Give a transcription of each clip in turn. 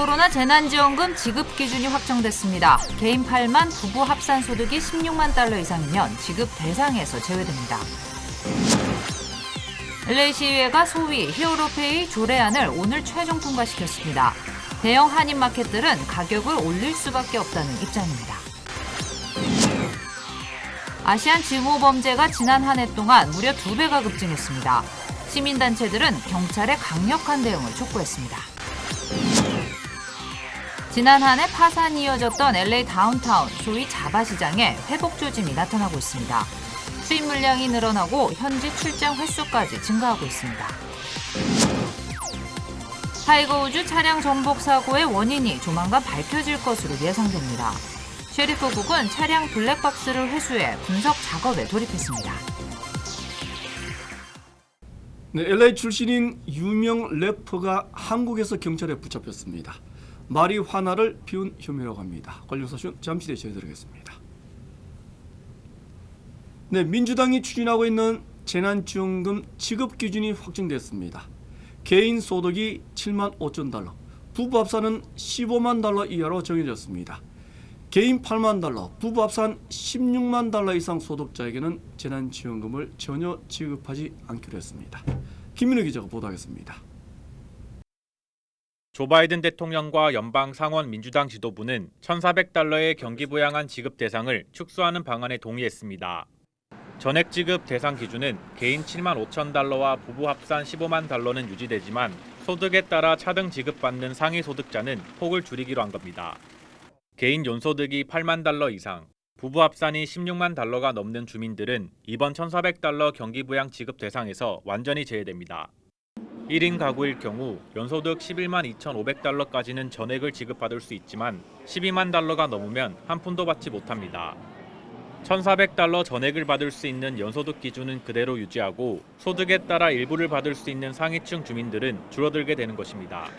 코로나 재난지원금 지급 기준이 확정됐습니다. 개인 8만, 부부 합산 소득이 16만 달러 이상이면 지급 대상에서 제외됩니다. LA 시의회가 소위 히어로페이 조례안을 오늘 최종 통과시켰습니다. 대형 한인 마켓들은 가격을 올릴 수밖에 없다는 입장입니다. 아시안 증오 범죄가 지난 한 해 동안 무려 두 배가 급증했습니다. 시민단체들은 경찰의 강력한 대응을 촉구했습니다. 지난 한 해 파산이 이어졌던 LA 다운타운 소위 자바시장에 회복 조짐이 나타나고 있습니다. 수입 물량이 늘어나고 현지 출장 횟수까지 증가하고 있습니다. 타이거 우즈 차량 전복 사고의 원인이 조만간 밝혀질 것으로 예상됩니다. 쉐리프국은 차량 블랙박스를 회수해 분석 작업에 돌입했습니다. 네, LA 출신인 유명 래퍼가 한국에서 경찰에 붙잡혔습니다. 마리화나를 피운 혐의라고 합니다. 관련 소식 잠시 뒤에 전해드리겠습니다. 네, 민주당이 추진하고 있는 재난지원금 지급 기준이 확정됐습니다. 개인 소득이 7만 5천 달러, 부부 합산은 15만 달러 이하로 정해졌습니다. 개인 8만 달러, 부부 합산 16만 달러 이상 소득자에게는 재난지원금을 전혀 지급하지 않기로 했습니다. 김민우 기자가 보도하겠습니다. 조 바이든 대통령과 연방 상원 민주당 지도부는 1,400달러의 경기 부양안 지급 대상을 축소하는 방안에 동의했습니다. 전액 지급 대상 기준은 개인 7만 5천 달러와 부부 합산 15만 달러는 유지되지만 소득에 따라 차등 지급받는 상위 소득자는 폭을 줄이기로 한 겁니다. 개인 연소득이 8만 달러 이상, 부부 합산이 16만 달러가 넘는 주민들은 이번 1,400달러 경기 부양 지급 대상에서 완전히 제외됩니다. 1인 가구일 경우 연소득 11만 2,500달러까지는 전액을 지급받을 수 있지만 12만 달러가 넘으면 한 푼도 받지 못합니다. 1,400달러 전액을 받을 수 있는 연소득 기준은 그대로 유지하고 소득에 따라 일부를 받을 수 있는 상위층 주민들은 줄어들게 되는 것입니다.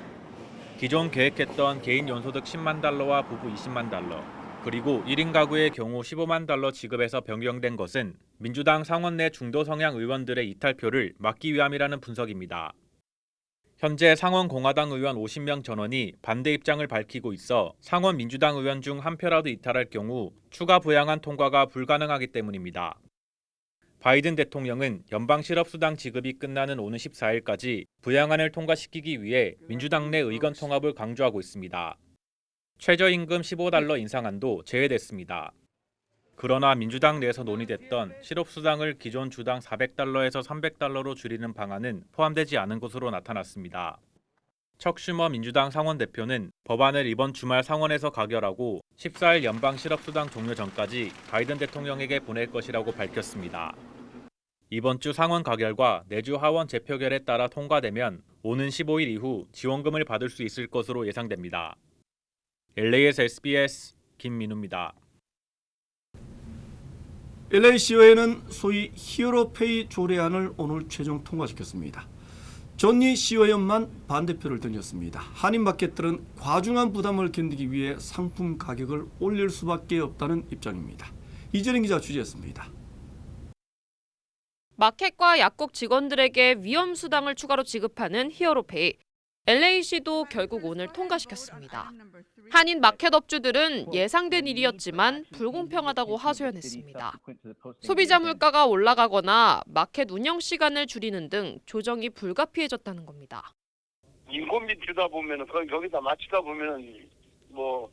기존 계획했던 개인 연소득 10만 달러와 부부 20만 달러, 그리고 1인 가구의 경우 15만 달러 지급에서 변경된 것은 민주당 상원 내 중도 성향 의원들의 이탈표를 막기 위함이라는 분석입니다. 현재 상원 공화당 의원 50명 전원이 반대 입장을 밝히고 있어 상원 민주당 의원 중 한 표라도 이탈할 경우 추가 부양안 통과가 불가능하기 때문입니다. 바이든 대통령은 연방 실업수당 지급이 끝나는 오는 14일까지 부양안을 통과시키기 위해 민주당 내 의견 통합을 강조하고 있습니다. 최저임금 15달러 인상안도 제외됐습니다. 그러나 민주당 내에서 논의됐던 실업수당을 기존 주당 400달러에서 300달러로 줄이는 방안은 포함되지 않은 것으로 나타났습니다. 척 슈머 민주당 상원 대표는 법안을 이번 주말 상원에서 가결하고 14일 연방 실업수당 종료 전까지 바이든 대통령에게 보낼 것이라고 밝혔습니다. 이번 주 상원 가결과 내주 하원 재표결에 따라 통과되면 오는 15일 이후 지원금을 받을 수 있을 것으로 예상됩니다. LA에서 SBS 김민우입니다. LA 시의회는 소위 히어로페이 조례안을 오늘 최종 통과시켰습니다. 존니 시의원만 반대표를 던졌습니다. 한인 마켓들은 과중한 부담을 견디기 위해 상품 가격을 올릴 수밖에 없다는 입장입니다. 이재린 기자 취재했습니다. 마켓과 약국 직원들에게 위험 수당을 추가로 지급하는 히어로페이. LA시도 결국 오늘 통과시켰습니다. 한인 마켓 업주들은 예상된 일이었지만 불공평하다고 하소연했습니다. 소비자 물가가 올라가거나 마켓 운영 시간을 줄이는 등 조정이 불가피해졌다는 겁니다. 인건비 주다 보면은 그 거기다 맞추다 보면은 뭐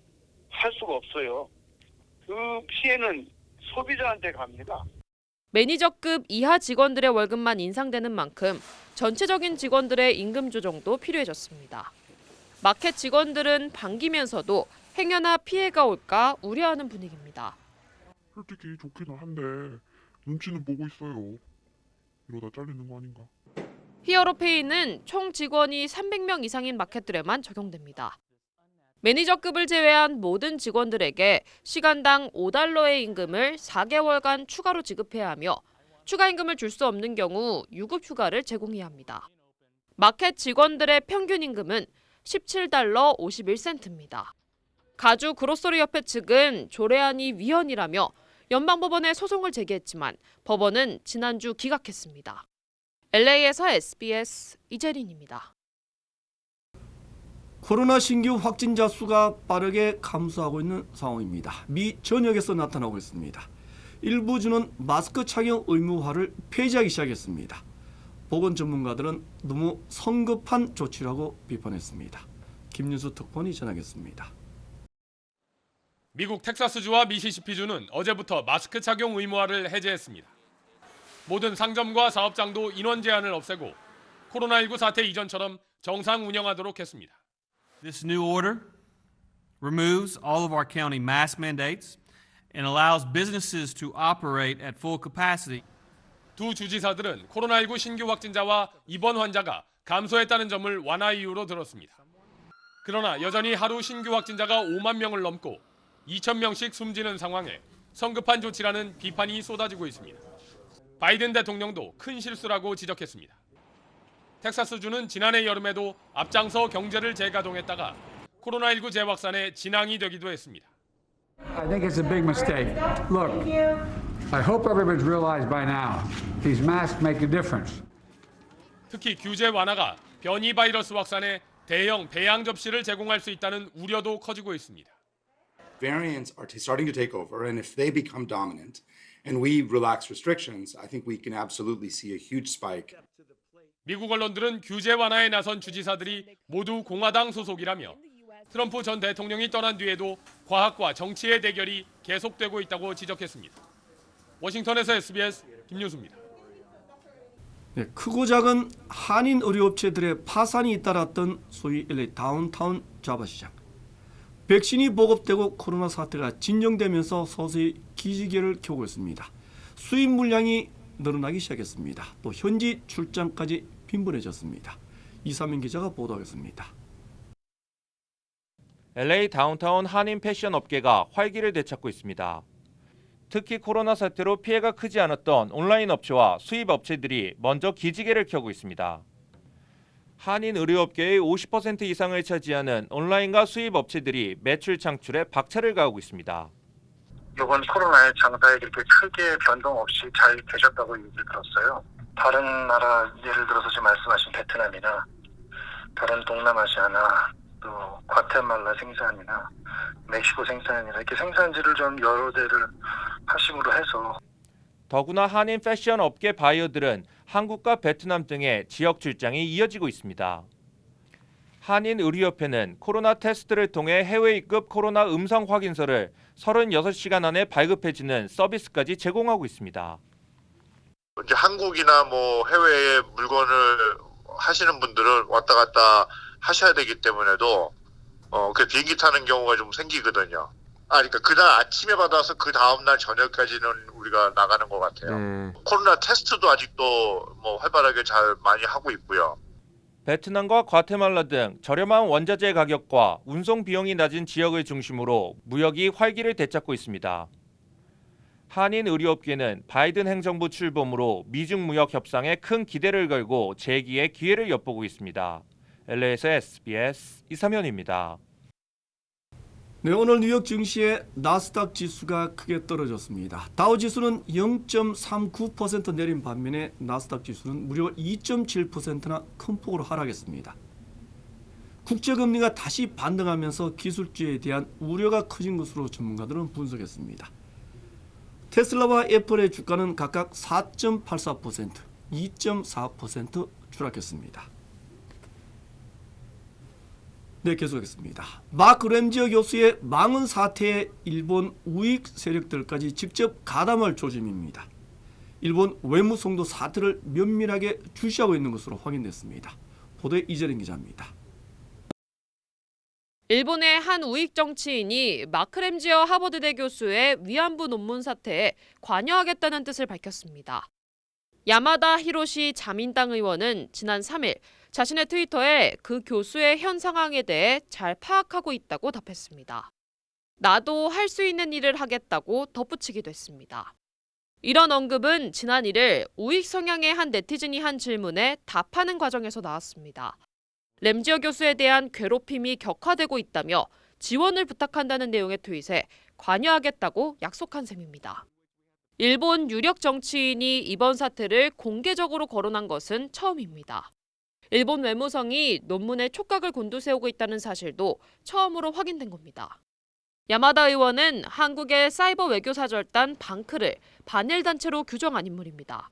할 수가 없어요. 그 피해는 소비자한테 갑니다. 매니저급 이하 직원들의 월급만 인상되는 만큼 전체적인 직원들의 임금 조정도 필요해졌습니다. 마켓 직원들은 반기면서도 행여나 피해가 올까 우려하는 분위기입니다. 솔직히 좋기는 한데 눈치는 보고 있어요. 이러다 잘리는 거 아닌가? 히어로페이는 총 직원이 300명 이상인 마켓들에만 적용됩니다. 매니저급을 제외한 모든 직원들에게 시간당 5달러의 임금을 4개월간 추가로 지급해야 하며 추가 임금을 줄 수 없는 경우 유급 휴가를 제공해야 합니다. 마켓 직원들의 평균 임금은 17달러 51센트입니다. 가주 그로서리 협회 측은 조례안이 위헌이라며 연방법원에 소송을 제기했지만 법원은 지난주 기각했습니다. LA에서 SBS 이재린입니다. 코로나 신규 확진자 수가 빠르게 감소하고 있는 상황입니다. 미 전역에서 나타나고 있습니다. 일부 주는 마스크 착용 의무화를 폐지하기 시작했습니다. 보건 전문가들은 너무 성급한 조치라고 비판했습니다. 김윤수 특파원이 전하겠습니다. 미국 텍사스주와 미시시피주는 어제부터 마스크 착용 의무화를 해제했습니다. 모든 상점과 사업장도 인원 제한을 없애고 코로나19 사태 이전처럼 정상 운영하도록 했습니다. This new order removes all of our county mask mandates and allows businesses to operate at full capacity. 두 주지사들은 코로나19 신규 확진자와 입원 환자가 감소했다는 점을 완화 이유로 들었습니다. 그러나 여전히 하루 신규 확진자가 5만 명을 넘고 2천 명씩 숨지는 상황에 성급한 조치라는 비판이 쏟아지고 있습니다. 바이든 대통령도 큰 실수라고 지적했습니다. 텍사스주는 지난해 여름에도 앞장서 경제를 재가동했다가 코로나19 재확산의 진앙이 되기도 했습니다. I think it's a big mistake. Look, I hope everybody's realized by now these masks make a difference. 특히 규제 완화가 변이 바이러스 확산에 대형 배양 접시를 제공할 수 있다는 우려도 커지고 있습니다. variants are starting to take over, and if they become dominant and we relax restrictions, I think we can absolutely see a huge spike. 미국 언론들은 규제 완화에 나선 주지사들이 모두 공화당 소속이라며 트럼프 전 대통령이 떠난 뒤에도 과학과 정치의 대결이 계속되고 있다고 지적했습니다. 워싱턴에서 SBS 김윤수입니다. 네, 크고 작은 한인 의료업체들의 파산이 잇따랐던 소위 LA 다운타운 자바시장. 백신이 보급되고 코로나 사태가 진정되면서 서서히 기지개를 켜고 있습니다. 수입 물량이 늘어나기 시작했습니다. 또 현지 출장까지 빈번해졌습니다. 이사민 기자가 보도하겠습니다. LA 다운타운 한인 패션 업계가 활기를 되찾고 있습니다. 특히 코로나 사태로 피해가 크지 않았던 온라인 업체와 수입 업체들이 먼저 기지개를 켜고 있습니다. 한인 의료업계의 50% 이상을 차지하는 온라인과 수입 업체들이 매출 창출에 박차를 가하고 있습니다. 이번 코로나의 장사에 그렇게 크게 변동 없이 잘 되셨다고 얘기를 들었어요. 다른 나라 예를 들어서 지금 말씀하신 베트남이나 다른 동남아시아나 또 과테말라 생산이나 멕시코 생산이나 이렇게 생산지를 좀 여러 대를 하심으로 해서 더구나 한인 패션 업계 바이어들은 한국과 베트남 등의 지역 출장이 이어지고 있습니다. 한인 의료협회는 코로나 테스트를 통해 해외 입국 코로나 음성 확인서를 36시간 안에 발급해주는 서비스까지 제공하고 있습니다. 이제 한국이나 뭐 해외에 물건을 하시는 분들은 왔다 갔다 하셔야 되기 때문에도 어, 그 비행기 타는 경우가 좀 생기거든요. 아, 그러니까 그날 아침에 받아서 그 다음날 저녁까지는 우리가 나가는 것 같아요. 코로나 테스트도 아직도 뭐 활발하게 잘 많이 하고 있고요. 베트남과 과테말라 등 저렴한 원자재 가격과 운송 비용이 낮은 지역을 중심으로 무역이 활기를 되찾고 있습니다. 한인 의료업계는 바이든 행정부 출범으로 미중 무역 협상에 큰 기대를 걸고 재기의 기회를 엿보고 있습니다. LA에서 SBS 이사면입니다. 네, 오늘 뉴욕 증시의 나스닥 지수가 크게 떨어졌습니다. 다우 지수는 0.39% 내린 반면에 나스닥 지수는 무려 2.7%나 큰 폭으로 하락했습니다. 국제금리가 다시 반등하면서 기술주에 대한 우려가 커진 것으로 전문가들은 분석했습니다. 테슬라와 애플의 주가는 각각 4.84%, 2.4% 추락했습니다. 네, 계속하겠습니다. 마크 램지어 교수의 망언 사태에 일본 우익 세력들까지 직접 가담할 조짐입니다. 일본 외무성도 사태를 면밀하게 주시하고 있는 것으로 확인됐습니다. 보도에 이재린 기자입니다. 일본의 한 우익 정치인이 마크 램지어 하버드대 교수의 위안부 논문 사태에 관여하겠다는 뜻을 밝혔습니다. 야마다 히로시 자민당 의원은 지난 3일 자신의 트위터에 그 교수의 현 상황에 대해 잘 파악하고 있다고 답했습니다. 나도 할 수 있는 일을 하겠다고 덧붙이기도 했습니다. 이런 언급은 지난 1일 우익 성향의 한 네티즌이 한 질문에 답하는 과정에서 나왔습니다. 램지어 교수에 대한 괴롭힘이 격화되고 있다며 지원을 부탁한다는 내용의 트윗에 관여하겠다고 약속한 셈입니다. 일본 유력 정치인이 이번 사태를 공개적으로 거론한 것은 처음입니다. 일본 외무성이 논문에 촉각을 곤두세우고 있다는 사실도 처음으로 확인된 겁니다. 야마다 의원은 한국의 사이버 외교 사절단 방크를 반일 단체로 규정한 인물입니다.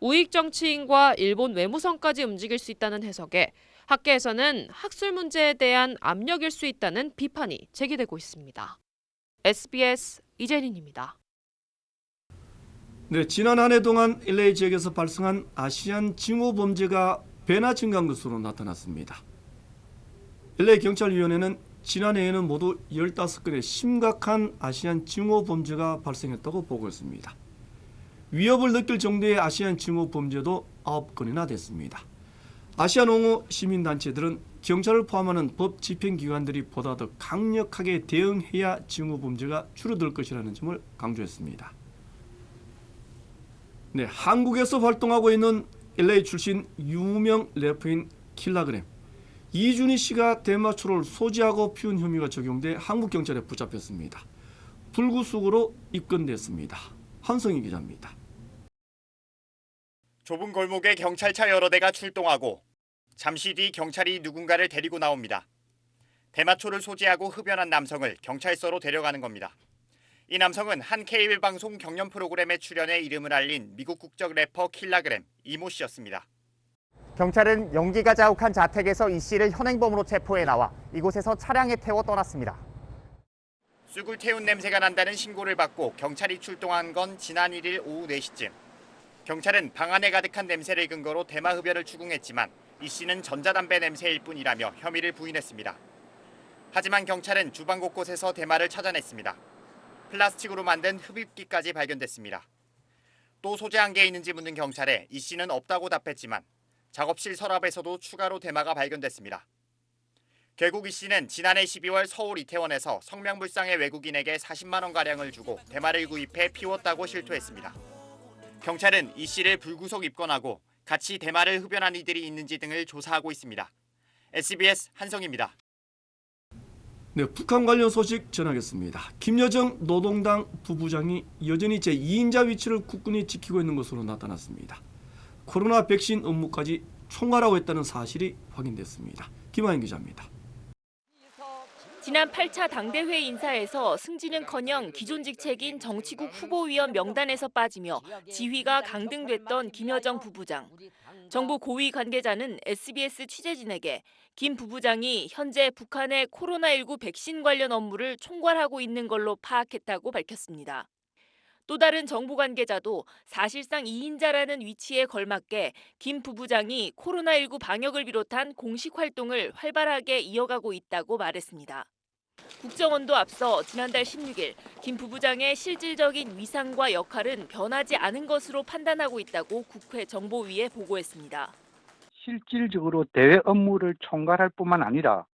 우익 정치인과 일본 외무성까지 움직일 수 있다는 해석에 학계에서는 학술 문제에 대한 압력일 수 있다는 비판이 제기되고 있습니다. SBS 이재린입니다. 네, 지난 한 해 동안 LA 지역에서 발생한 아시안 징후 범죄가 배나 증가한 것으로 나타났습니다. LA 경찰위원회는 지난해에는 모두 15건의 심각한 아시안 징후 범죄가 발생했다고 보고했습니다. 위협을 느낄 정도의 아시안 징후 범죄도 9건이나 됐습니다. 옹호 시민단체들은 경찰을 포함하는 법 집행기관들이 보다 더 강력하게 대응해야 징후 범죄가 줄어들 것이라는 점을 강조했습니다. 네, 한국에서 활동하고 있는 LA 출신 유명 래퍼인 킬라그램 이준희 씨가 대마초를 소지하고 피운 혐의가 적용돼 한국 경찰에 붙잡혔습니다. 불구속으로 입건됐습니다. 한성희 기자입니다. 좁은 골목에 경찰차 여러 대가 출동하고 잠시 뒤 경찰이 누군가를 데리고 나옵니다. 대마초를 소지하고 흡연한 남성을 경찰서로 데려가는 겁니다. 이 남성은 한 케이블 방송 경연 프로그램에 출연해 이름을 알린 미국 국적 래퍼 킬라그램 이모 씨였습니다. 경찰은 연기가 자욱한 자택에서 이 씨를 현행범으로 체포해 나와 이곳에서 차량에 태워 떠났습니다. 쑥을 태운 냄새가 난다는 신고를 받고 경찰이 출동한 건 지난 1일 오후 4시쯤. 경찰은 방 안에 가득한 냄새를 근거로 대마 흡연을 추궁했지만 이 씨는 전자담배 냄새일 뿐이라며 혐의를 부인했습니다. 하지만 경찰은 주방 곳곳에서 대마를 찾아냈습니다. 플라스틱으로 만든 흡입기까지 발견됐습니다. 또 소재한 게 있는지 묻는 경찰에 이 씨는 없다고 답했지만 작업실 서랍에서도 추가로 대마가 발견됐습니다. 결국 이 씨는 지난해 12월 서울 이태원에서 성명불상의 외국인에게 40만 원 가량을 주고 대마를 구입해 피웠다고 실토했습니다. 경찰은 이 씨를 불구속 입건하고 같이 대마를 흡연한 이들이 있는지 등을 조사하고 있습니다. SBS 한성입니다. 네, 북한 관련 소식 전하겠습니다. 김여정 노동당 부부장이 여전히 제2인자 위치를 굳건히 지키고 있는 것으로 나타났습니다. 코로나 백신 업무까지 총괄하고 있다는 사실이 확인됐습니다. 김하인 기자입니다. 지난 8차 당대회 인사에서 승진은커녕 기존 직책인 정치국 후보위원 명단에서 빠지며 지위가 강등됐던 김여정 부부장. 정부 고위 관계자는 SBS 취재진에게 김 부부장이 현재 북한의 코로나19 백신 관련 업무를 총괄하고 있는 걸로 파악했다고 밝혔습니다. 또 다른 정부 관계자도 사실상 2인자라는 위치에 걸맞게 김 부부장이 코로나19 방역을 비롯한 공식 활동을 활발하게 이어가고 있다고 말했습니다. 국정원도 앞서 지난달 16일 김 부부장의 실질적인 위상과 역할은 변하지 않은 것으로 판단하고 있다고 국회 정보위에 보고했습니다. 실질적으로 대외 업무를 총괄할 뿐만 아니라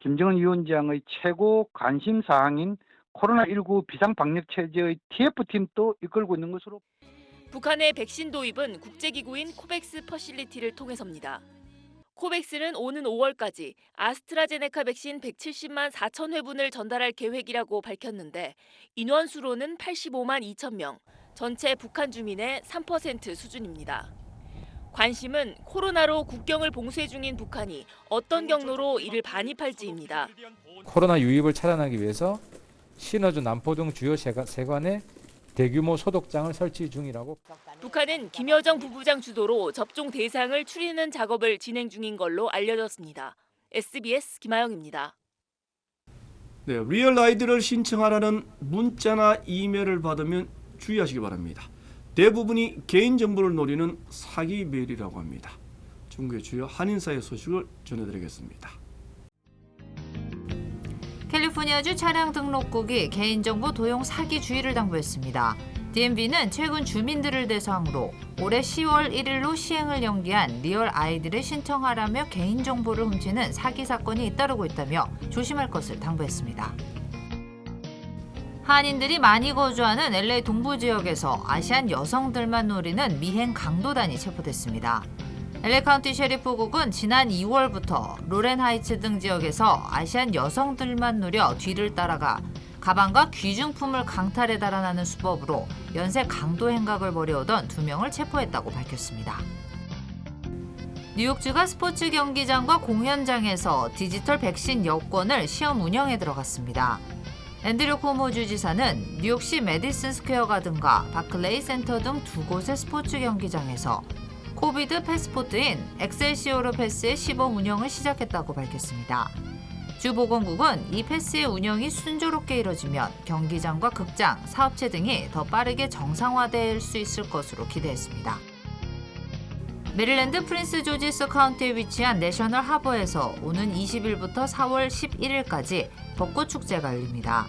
김정은 위원장의 최고 관심 사항인 코로나19 비상방역 체제의 TF팀도 이끌고 있는 것으로 북한의 백신 도입은 국제기구인 코백스 퍼실리티를 통해서입니다. 코백스는 오는 5월까지 아스트라제네카 백신 170만 4천 회분을 전달할 계획이라고 밝혔는데 인원수로는 85만 2천 명, 전체 북한 주민의 3% 수준입니다. 관심은 코로나로 국경을 봉쇄 중인 북한이 어떤 경로로 이를 반입할지입니다. 코로나 유입을 차단하기 위해서 신어주 남포 등 주요 세관에 대규모 소독장을 설치 중이라고. 북한은 김여정 부부장 주도로 접종 대상을 추리는 작업을 진행 중인 걸로 알려졌습니다. SBS 김아영입니다. 네, 리얼 아이디를 신청하라는 문자나 이메일을 받으면 주의하시기 바랍니다. 대부분이 개인 정보를 노리는 사기 메일이라고 합니다. 중국의 주요 한인사의 소식을 전해드리겠습니다. 캘리포니아주 차량 등록국이 개인정보 도용 사기 주의를 당부했습니다. DMV는 최근 주민들을 대상으로 올해 10월 1일로 시행을 연기한 리얼 아이디를 신청하라며 개인정보를 훔치는 사기 사건이 잇따르고 있다며 조심할 것을 당부했습니다. 한인들이 많이 거주하는 LA 동부 지역에서 아시안 여성들만 노리는 미행 강도단이 체포됐습니다. LA 카운티 셰리프국은 지난 2월부터 로렌 하이츠 등 지역에서 아시안 여성들만 노려 뒤를 따라가 가방과 귀중품을 강탈해 달아나는 수법으로 연쇄 강도 행각을 벌여오던 두 명을 체포했다고 밝혔습니다. 뉴욕주가 스포츠 경기장과 공연장에서 디지털 백신 여권을 시험 운영에 들어갔습니다. 앤드류 코모 주지사는 뉴욕시 메디슨 스퀘어 가든과 바클레이 센터 등 두 곳의 스포츠 경기장에서 코비드 패스포트인 엑셀시오르 패스의 시범 운영을 시작했다고 밝혔습니다. 주 보건국은 이 패스의 운영이 순조롭게 이뤄지면 경기장과 극장, 사업체 등이 더 빠르게 정상화될 수 있을 것으로 기대했습니다. 메릴랜드 프린스 조지스 카운티에 위치한 내셔널 하버에서 오는 20일부터 4월 11일까지 벚꽃 축제가 열립니다.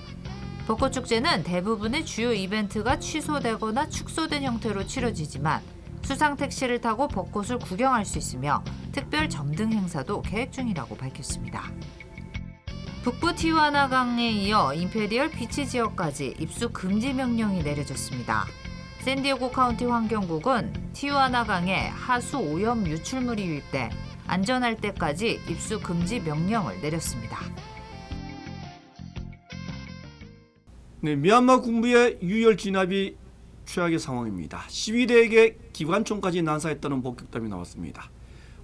벚꽃 축제는 대부분의 주요 이벤트가 취소되거나 축소된 형태로 치러지지만 수상 택시를 타고 벚꽃을 구경할 수 있으며 특별 점등 행사도 계획 중이라고 밝혔습니다. 북부 티와나 강에 이어 임페리얼 비치 지역까지 입수 금지 명령이 내려졌습니다. 샌디에고 카운티 환경국은 티와나 강에 하수 오염 유출물이 유입돼 안전할 때까지 입수 금지 명령을 내렸습니다. 네, 미얀마 군부의 유혈 진압이 최악의 상황입니다. 시위대에게 기관총까지 난사했다는 목격담이 나왔습니다.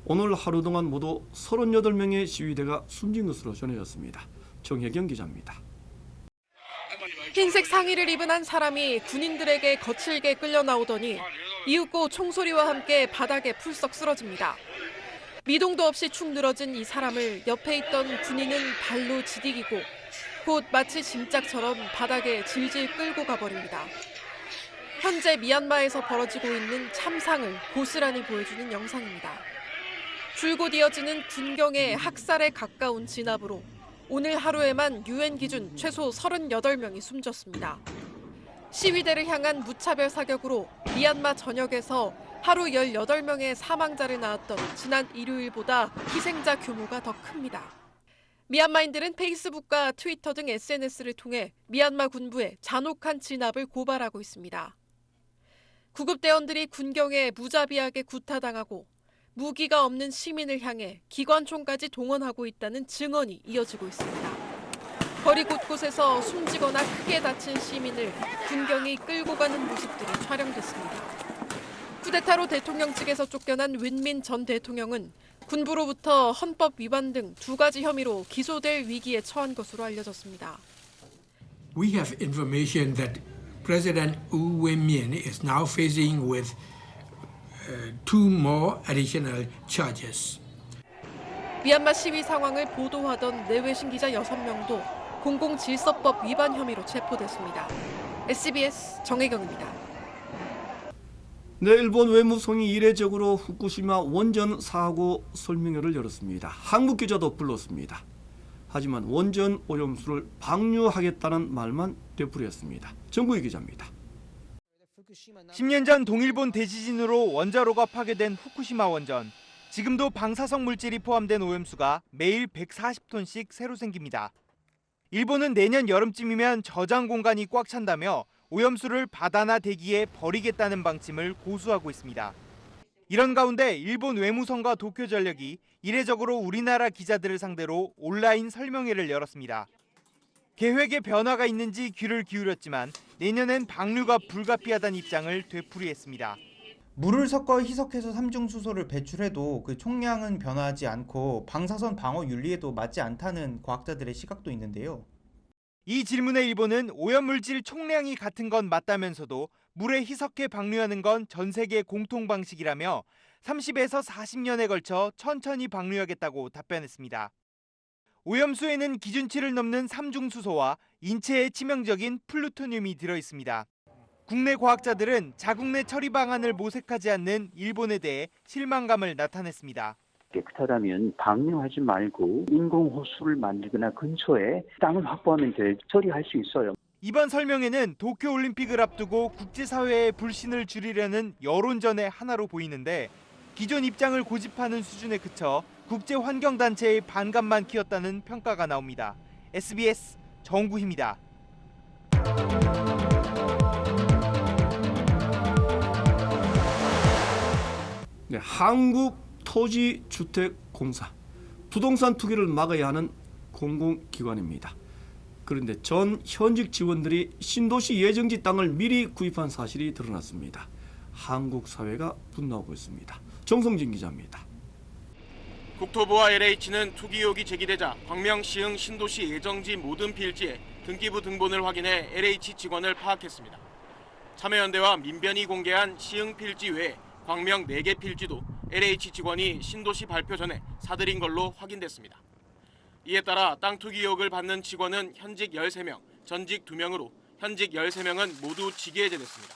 오늘 하루 동안 모두 38명의 시위대가 숨진 것으로 전해졌습니다. 정혜경 기자입니다. 흰색 상의를 입은 한 사람이 군인들에게 거칠게 끌려 나오더니 이윽고 총소리와 함께 바닥에 풀썩 쓰러집니다. 미동도 없이 축 늘어진 이 사람을 옆에 있던 군인은 발로 지디기고 곧 마치 짐짝처럼 바닥에 질질 끌고 가버립니다. 현재 미얀마에서 벌어지고 있는 참상을 고스란히 보여주는 영상입니다. 줄곧 이어지는 군경의 학살에 가까운 진압으로 오늘 하루에만 유엔 기준 최소 38명이 숨졌습니다. 시위대를 향한 무차별 사격으로 미얀마 전역에서 하루 18명의 사망자를 낳았던 지난 일요일보다 희생자 규모가 더 큽니다. 미얀마인들은 페이스북과 트위터 등 SNS를 통해 미얀마 군부에 잔혹한 진압을 고발하고 있습니다. 구급대원들이 군경에 무자비하게 구타당하고 무기가 없는 시민을 향해 기관총까지 동원하고 있다는 증언이 이어지고 있습니다. 거리 곳곳에서 숨지거나 크게 다친 시민을 군경이 끌고 가는 모습들이 촬영됐습니다. 쿠데타로 대통령 측에서 쫓겨난 윈민 전 대통령은 군부로부터 헌법 위반 등 두 가지 혐의로 기소될 위기에 처한 것으로 알려졌습니다. We have information that President Wu Win-myint is now facing with uh, two more additional charges. 미얀마 시위 상황을 보도하던 내외신 기자 6명도 공공질서법 위반 혐의로 체포됐습니다. SBS 정혜경입니다. 네, 일본 외무성이 이례적으로 후쿠시마 원전 사고 설명회를 열었습니다. 한국 기자도 불렀습니다. 하지만 원전 오염수를 방류하겠다는 말만 되풀이했습니다. 정구희 기자입니다. 10년 전 동일본 대지진으로 원자로가 파괴된 후쿠시마 원전. 지금도 방사성 물질이 포함된 오염수가 매일 140톤씩 새로 생깁니다. 일본은 내년 여름쯤이면 저장 공간이 꽉 찬다며 오염수를 바다나 대기에 버리겠다는 방침을 고수하고 있습니다. 이런 가운데 일본 외무성과 도쿄 전력이 이례적으로 우리나라 기자들을 상대로 온라인 설명회를 열었습니다. 계획에 변화가 있는지 귀를 기울였지만 내년엔 방류가 불가피하다는 입장을 되풀이했습니다. 물을 섞어 희석해서 삼중수소를 배출해도 그 총량은 변화하지 않고 방사선 방어 윤리에도 맞지 않다는 과학자들의 시각도 있는데요. 이 질문에 일본은 오염물질 총량이 같은 건 맞다면서도 물에 희석해 방류하는 건 전 세계 공통 방식이라며 30에서 40년에 걸쳐 천천히 방류하겠다고 답변했습니다. 오염수에는 기준치를 넘는 삼중수소와 인체에 치명적인 플루토늄이 들어 있습니다. 국내 과학자들은 자국 내 처리 방안을 모색하지 않는 일본에 대해 실망감을 나타냈습니다. 깨끗하다면 방류하지 말고 인공 호수를 만들거나 근처에 땅을 확보하면 돼 처리할 수 있어요. 이번 설명회는 도쿄 올림픽을 앞두고 국제사회의 불신을 줄이려는 여론전의 하나로 보이는데 기존 입장을 고집하는 수준에 그쳐 국제환경단체의 반감만 키웠다는 평가가 나옵니다. SBS 정구희입니다. 네, 한국 토지 주택 공사 부동산 투기를 막아야 하는 공공기관입니다. 그런데 전 현직 직원들이 신도시 예정지 땅을 미리 구입한 사실이 드러났습니다. 한국 사회가 분노하고 있습니다. 정성진 기자입니다. 국토부와 LH는 투기 의혹이 제기되자 광명 시흥 신도시 예정지 모든 필지에 등기부 등본을 확인해 LH 직원을 파악했습니다. 참여연대와 민변이 공개한 시흥 필지 외에 광명 4개 필지도 LH 직원이 신도시 발표 전에 사들인 걸로 확인됐습니다. 이에 따라 땅 투기 의혹을 받는 직원은 현직 13명, 전직 2명으로 현직 13명은 모두 직위해제됐습니다.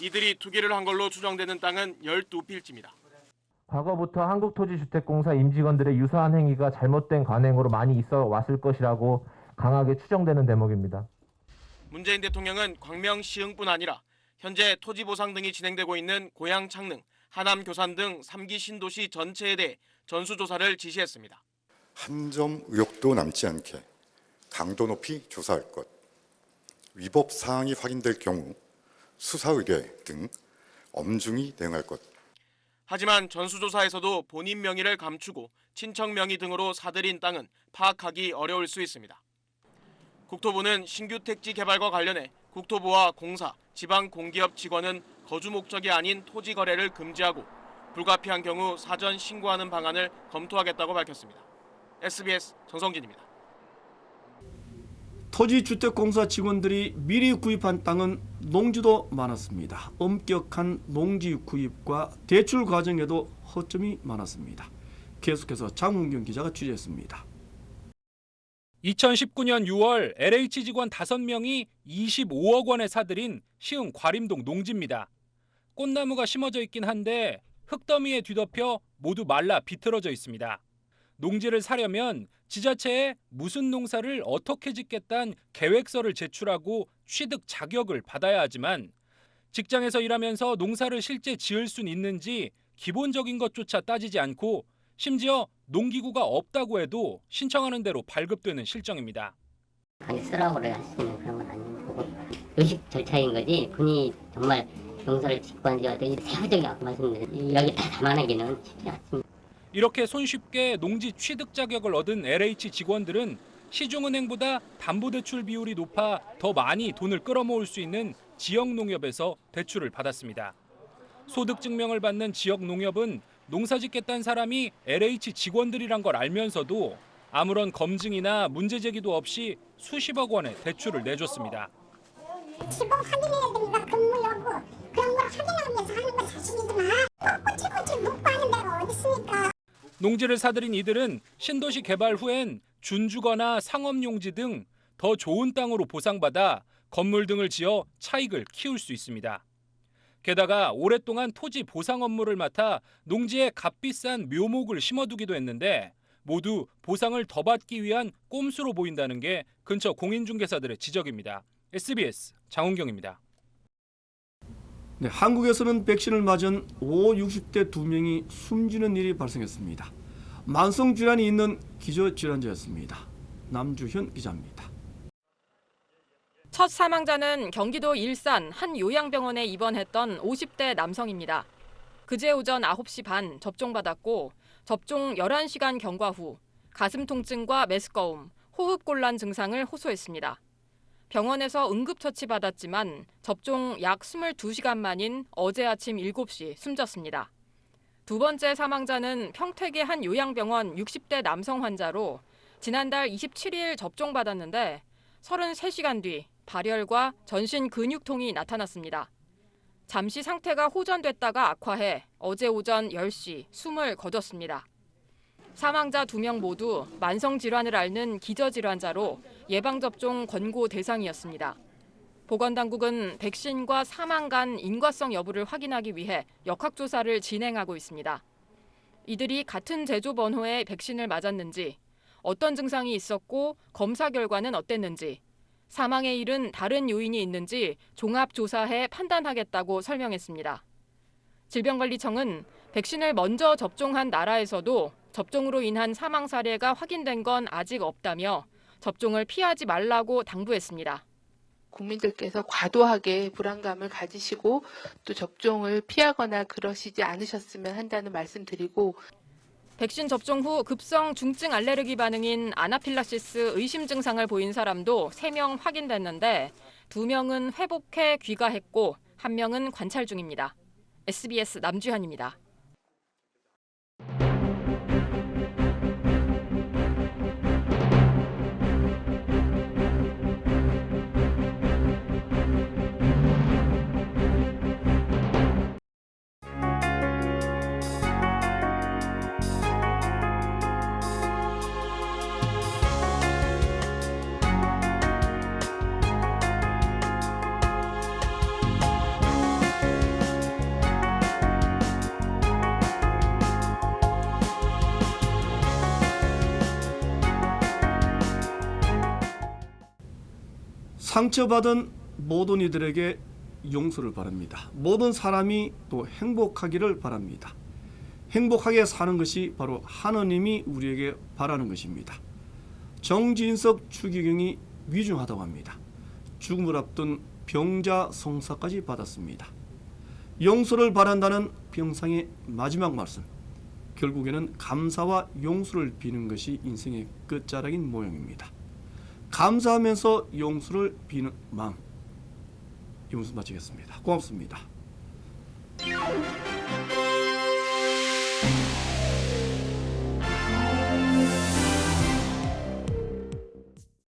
이들이 투기를 한 걸로 추정되는 땅은 12필지입니다. 과거부터 한국토지주택공사 임직원들의 유사한 행위가 잘못된 관행으로 많이 있어 왔을 것이라고 강하게 추정되는 대목입니다. 문재인 대통령은 광명 시흥뿐 아니라 현재 토지 보상 등이 진행되고 있는 고양 창릉, 하남 교산 등 3기 신도시 전체에 대해 전수조사를 지시했습니다. 한 점 의혹도 남지 않게 강도 높이 조사할 것, 위법 사항이 확인될 경우 수사 의뢰 등 엄중히 대응할 것, 하지만 전수조사에서도 본인 명의를 감추고 친척 명의 등으로 사들인 땅은 파악하기 어려울 수 있습니다. 국토부는 신규 택지 개발과 관련해 국토부와 공사, 지방 공기업 직원은 거주 목적이 아닌 토지 거래를 금지하고 불가피한 경우 사전 신고하는 방안을 검토하겠다고 밝혔습니다. SBS 정성진입니다. 토지주택공사 직원들이 미리 구입한 땅은 농지도 많았습니다. 엄격한 농지 구입과 대출 과정에도 허점이 많았습니다. 계속해서 장훈경 기자가 취재했습니다. 2019년 6월 LH 직원 5명이 25억 원에 사들인 시흥 과림동 농지입니다. 꽃나무가 심어져 있긴 한데 흙더미에 뒤덮여 모두 말라 비틀어져 있습니다. 농지를 사려면 지자체에 무슨 농사를 어떻게 짓겠다는 계획서를 제출하고 취득 자격을 받아야 하지만 직장에서 일하면서 농사를 실제 지을 순 있는지 기본적인 것조차 따지지 않고 심지어 농기구가 없다고 해도 신청하는 대로 발급되는 실정입니다. 강제 쓰라고 할수 있는 그런 건 아닌 거고 의식 절차인 거지 분이 정말 농사를 짓고 한지 어떤 세부적인 말씀을 여기 다 담아내기는 쉽지 않습니다. 이렇게 손쉽게 농지 취득 자격을 얻은 LH 직원들은 시중은행보다 담보대출 비율이 높아 더 많이 돈을 끌어모을 수 있는 지역 농협에서 대출을 받았습니다. 소득 증명을 받는 지역 농협은 농사 짓겠다는 사람이 LH 직원들이란 걸 알면서도 아무런 검증이나 문제 제기도 없이 수십억 원의 대출을 내줬습니다. 지금 확인해야 되니까 근무 여부 그런 걸 확인하기 위해서 하는 건 사실이지만 꼬치꼬치 묵고 하는 데가 어디 있습니까? 농지를 사들인 이들은 신도시 개발 후엔 준주거나 상업용지 등 더 좋은 땅으로 보상받아 건물 등을 지어 차익을 키울 수 있습니다. 게다가 오랫동안 토지 보상 업무를 맡아 농지에 값비싼 묘목을 심어두기도 했는데 모두 보상을 더 받기 위한 꼼수로 보인다는 게 근처 공인중개사들의 지적입니다. SBS 장훈경입니다. 네, 한국에서는 백신을 맞은 5, 60대 두 명이 숨지는 일이 발생했습니다. 만성 질환이 있는 기저 질환자였습니다. 남주현 기자입니다. 첫 사망자는 경기도 일산 한 요양병원에 입원했던 50대 남성입니다. 그제 오전 9시 반 접종받았고 접종 11시간 경과 후 가슴 통증과 메스꺼움, 호흡곤란 증상을 호소했습니다. 병원에서 응급처치 받았지만 접종 약 22시간 만인 어제 아침 7시 숨졌습니다. 두 번째 사망자는 평택의 한 요양병원 60대 남성 환자로 지난달 27일 접종받았는데 33시간 뒤 발열과 전신 근육통이 나타났습니다. 잠시 상태가 호전됐다가 악화해 어제 오전 10시 숨을 거뒀습니다. 사망자 2명 모두 만성 질환을 앓는 기저질환자로 예방접종 권고 대상이었습니다. 보건당국은 백신과 사망 간 인과성 여부를 확인하기 위해 역학조사를 진행하고 있습니다. 이들이 같은 제조 번호의 백신을 맞았는지, 어떤 증상이 있었고 검사 결과는 어땠는지, 사망의 일은 다른 요인이 있는지 종합조사해 판단하겠다고 설명했습니다. 질병관리청은 백신을 먼저 접종한 나라에서도 접종으로 인한 사망 사례가 확인된 건 아직 없다며 접종을 피하지 말라고 당부했습니다. 국민들께서 과도하게 불안감을 가지시고 또 접종을 피하거나 그러시지 않으셨으면 한다는 말씀드리고 백신 접종 후 급성 중증 알레르기 반응인 아나필락시스 의심 증상을 보인 사람도 3명 확인됐는데 2명은 회복해 귀가했고 1명은 관찰 중입니다. SBS 남주현입니다. 상처받은 모든 이들에게 용서를 바랍니다. 모든 사람이 또 행복하기를 바랍니다. 행복하게 사는 것이 바로 하느님이 우리에게 바라는 것입니다. 정진석 추기경이 위중하다고 합니다. 죽음을 앞둔 병자 성사까지 받았습니다. 용서를 바란다는 병상의 마지막 말씀. 결국에는 감사와 용서를 비는 것이 인생의 끝자락인 모양입니다. 감사하면서 용수를 비는 마음. 용수 마치겠습니다. 고맙습니다.